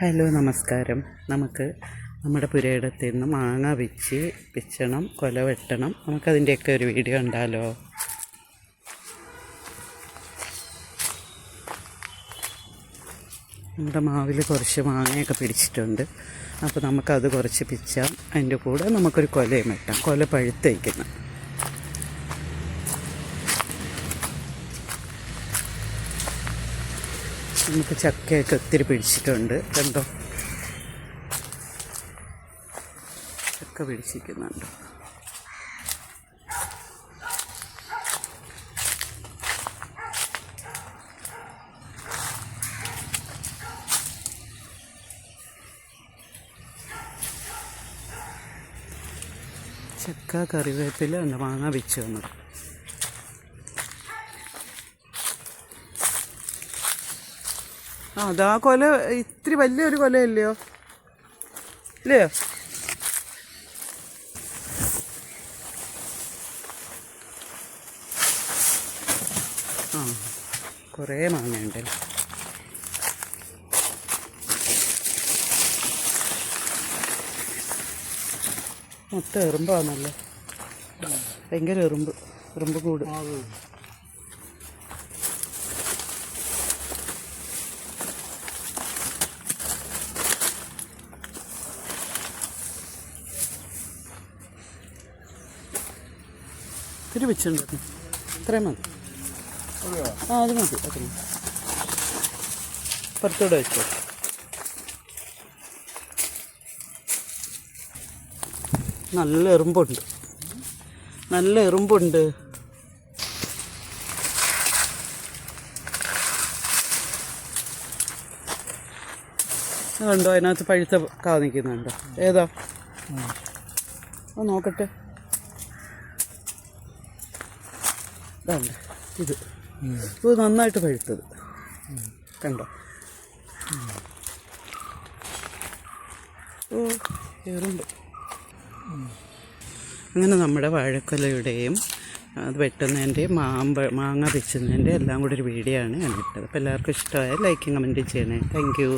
Hello നമസ്കാരം. നമുക്ക് നമ്മുടെ പുരയിടത്തിൽ നിന്ന് മാങ്ങ വെച്ച് വെച്ചണം കൊല വെട്ടണം. നമുക്കതിന്റെയൊക്കെ ഒരു വീഡിയോ ഉണ്ടല്ലോ. നമ്മുടെ മാവിൽ കുറച്ച് മാങ്ങയൊക്കെ പിടിച്ചിട്ടുണ്ട്. അപ്പോൾ നമുക്കത് കുറച്ച് പിച്ചാം. അതിന്റെ കൂടെ നമുക്കൊരു കൊലയും വെട്ടാം. കൊല പഴുത്ത് നമുക്ക് ചക്കയൊക്കെ ഒത്തിരി പിടിച്ചിട്ടുണ്ട്. കണ്ടോ? ചക്ക പിടിച്ചിരിക്കുന്നുണ്ട്. ചക്ക കറിവേപ്പില മാങ്ങ വെച്ച് വന്നത്. അതാ കൊല. ഇത്തിരി വലിയൊരു കൊലയല്ലയോ? ഇല്ലയോ ആ കുറേ മാങ്ങയുണ്ടല്ലോ മൊത്തം എറുമ്പാണല്ലോ. ഭയങ്കര എറുമ്പ് എറുമ്പ് കൂട്. ഇത്തിരി വെച്ചിട്ടുണ്ട്. ഇത്രയും മതി. ആ അത് മതി അത് മതി. പുറത്തൂടെ വെച്ചോ. നല്ല എറുമ്പുണ്ട്. നല്ല എറുമ്പുണ്ട്. ണ്ടോ അതിനകത്ത് പഴുത്ത കാ നിൽക്കുന്നുണ്ടോ. ഏതാ? നോക്കട്ടെ. ഇതാണ്ട് ഇത്. ഇത് നന്നായിട്ട് പഴുത്തത് കണ്ടോ? ഓ ഏറുണ്ട് അങ്ങനെ നമ്മുടെ വാഴക്കൊലയുടെയും അത് വെട്ടുന്നതിന്റെയും മാമ്പ മാങ്ങ പിച്ചുന്നതിന്റെ എല്ലാം കൂടി ഒരു വീഡിയോ ആണ് ഞാൻ ഇട്ടത്. അപ്പോൾ എല്ലാവർക്കും ഇഷ്ടമായ ലൈക്കും കമന്റും ചെയ്യണേ. Thank you.